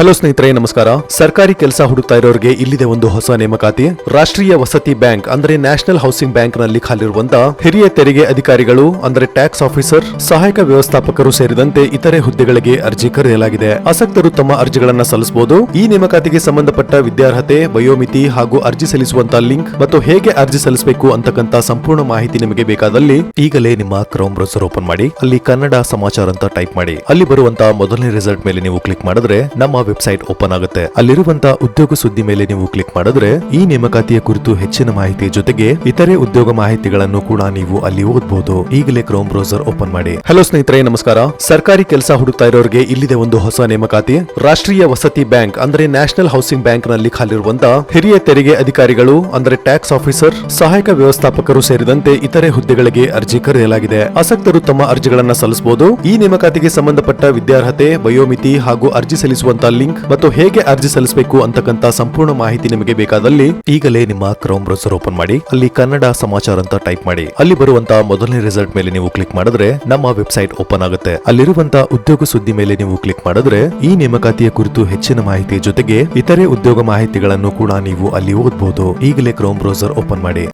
Hello ಸ್ನೇಹಿತರೆ, ನಮಸ್ಕಾರ. ಸರ್ಕಾರಿ ಕೆಲಸ ಹುಡುಕ್ತಾ ಇರೋರಿಗೆ ಇಲ್ಲಿದೆ ಒಂದು ಹೊಸ ನೇಮಕಾತಿ. ರಾಷ್ಟ್ರೀಯ ವಸತಿ ಬ್ಯಾಂಕ್ ಅಂದ್ರೆ ನ್ಯಾಷನಲ್ ಹೌಸಿಂಗ್ ಬ್ಯಾಂಕ್ನಲ್ಲಿ ಖಾಲಿರುವಂತಹ ಹಿರಿಯ ತೆರಿಗೆ ಅಧಿಕಾರಿಗಳು ಅಂದ್ರೆ ಟ್ಯಾಕ್ಸ್ ಆಫೀಸರ್, ಸಹಾಯಕ ವ್ಯವಸ್ಥಾಪಕರು ಸೇರಿದಂತೆ ಇತರೆ ಹುದ್ದೆಗಳಿಗೆ ಅರ್ಜಿ ಕರೆಯಲಾಗಿದೆ. ಆಸಕ್ತರು ತಮ್ಮ ಅರ್ಜಿಗಳನ್ನ ಸಲ್ಲಿಸಬಹುದು. ಈ ನೇಮಕಾತಿಗೆ ಸಂಬಂಧಪಟ್ಟ ವಿದ್ಯಾರ್ಹತೆ, ವಯೋಮಿತಿ ಹಾಗೂ ಅರ್ಜಿ ಸಲ್ಲಿಸುವಂತಹ ಲಿಂಕ್ ಮತ್ತು ಹೇಗೆ ಅರ್ಜಿ ಸಲ್ಲಿಸಬೇಕು ಅಂತಕ್ಕಂತ ಸಂಪೂರ್ಣ ಮಾಹಿತಿ ನಿಮಗೆ ಬೇಕಾದಲ್ಲಿ ಈಗಲೇ ನಿಮ್ಮ ಕ್ರೋಮ್ ಬ್ರೌಸರ್ ಓಪನ್ ಮಾಡಿ, ಅಲ್ಲಿ ಕನ್ನಡ ಸಮಾಚಾರ ಅಂತ ಟೈಪ್ ಮಾಡಿ. ಅಲ್ಲಿ ಬರುವಂತಹ ಮೊದಲನೇ ರಿಸಲ್ಟ್ ಮೇಲೆ ನೀವು ಕ್ಲಿಕ್ ಮಾಡಿದ್ರೆ ನಮ್ಮ ವೆಬ್ಸೈಟ್ ಓಪನ್ ಆಗುತ್ತೆ. ಅಲ್ಲಿರುವಂತಹ ಉದ್ಯೋಗ ಸುದ್ದಿ ಮೇಲೆ ನೀವು ಕ್ಲಿಕ್ ಮಾಡಿದ್ರೆ ಈ ನೇಮಕಾತಿಯ ಕುರಿತು ಹೆಚ್ಚಿನ ಮಾಹಿತಿ ಜೊತೆಗೆ ಇತರೆ ಉದ್ಯೋಗ ಮಾಹಿತಿಗಳನ್ನು ಕೂಡ ನೀವು ಅಲ್ಲಿ ಓದಬಹುದು ಈಗಲೇ ಕ್ರೋಮ್ ಬ್ರೌಸರ್ ಓಪನ್ ಮಾಡಿ. ಹಲೋ ಸ್ನೇಹಿತರೆ, ನಮಸ್ಕಾರ. ಸರ್ಕಾರಿ ಕೆಲಸ ಹುಡುಕ್ತಾ ಇರೋರಿಗೆ ಇಲ್ಲಿದೆ ಒಂದು ಹೊಸ ನೇಮಕಾತಿ. ರಾಷ್ಟ್ರೀಯ ವಸತಿ ಬ್ಯಾಂಕ್ ಅಂದ್ರೆ ನ್ಯಾಷನಲ್ ಹೌಸಿಂಗ್ ಬ್ಯಾಂಕ್ನಲ್ಲಿ ಖಾಲಿರುವಂತಹ ಹಿರಿಯ ತೆರಿಗೆ ಅಧಿಕಾರಿಗಳು ಅಂದ್ರೆ ಟ್ಯಾಕ್ಸ್ ಆಫೀಸರ್ ಸಹಾಯಕ ವ್ಯವಸ್ಥಾಪಕರು ಸೇರಿದಂತೆ ಇತರೆ ಹುದ್ದೆಗಳಿಗೆ ಅರ್ಜಿ ಕರೆಯಲಾಗಿದೆ. ಆಸಕ್ತರು ತಮ್ಮ ಅರ್ಜಿಗಳನ್ನ ಸಲ್ಲಿಸಬಹುದು ಈ ನೇಮಕಾತಿಗೆ ಸಂಬಂಧಪಟ್ಟ ವಿದ್ಯಾರ್ಹತೆ, ವಯೋಮಿತಿ ಹಾಗೂ ಅರ್ಜಿ ಸಲ್ಲಿಸುವಂತ ಲಿಂಕ್ ಮತ್ತು ಹೇಗೆ ಅರ್ಜಿ ಸಲ್ಲಿಸಬೇಕು ಅಂತಕ್ಕಂತ ಸಂಪೂರ್ಣ ಮಾಹಿತಿ ನಿಮಗೆ ಬೇಕಾದಲ್ಲಿ ಈಗಲೇ ನಿಮ್ಮ ಕ್ರೋಮ್ ಬ್ರೌಸರ್ ಓಪನ್ ಮಾಡಿ, ಅಲ್ಲಿ ಕನ್ನಡ ಸಮಾಚಾರ ಅಂತ ಟೈಪ್ ಮಾಡಿ. ಅಲ್ಲಿ ಬರುವಂತಹ ಮೊದಲನೇ ರಿಸಲ್ಟ್ ಮೇಲೆ ನೀವು ಕ್ಲಿಕ್ ಮಾಡಿದ್ರೆ ನಮ್ಮ ವೆಬ್ಸೈಟ್ ಓಪನ್ ಆಗುತ್ತೆ. ಅಲ್ಲಿರುವಂತಹ ಉದ್ಯೋಗ ಸುದ್ದಿ ಮೇಲೆ ನೀವು ಕ್ಲಿಕ್ ಮಾಡಿದ್ರೆ ಈ ನೇಮಕಾತಿಯ ಕುರಿತು ಹೆಚ್ಚಿನ ಮಾಹಿತಿ ಜೊತೆಗೆ ಇತರೆ ಉದ್ಯೋಗ ಮಾಹಿತಿಗಳನ್ನು ಕೂಡ ನೀವು ಅಲ್ಲಿ ಓದಬಹುದು ಈಗಲೇ ಕ್ರೋಮ್ ಬ್ರೌಸರ್ ಓಪನ್ ಮಾಡಿ.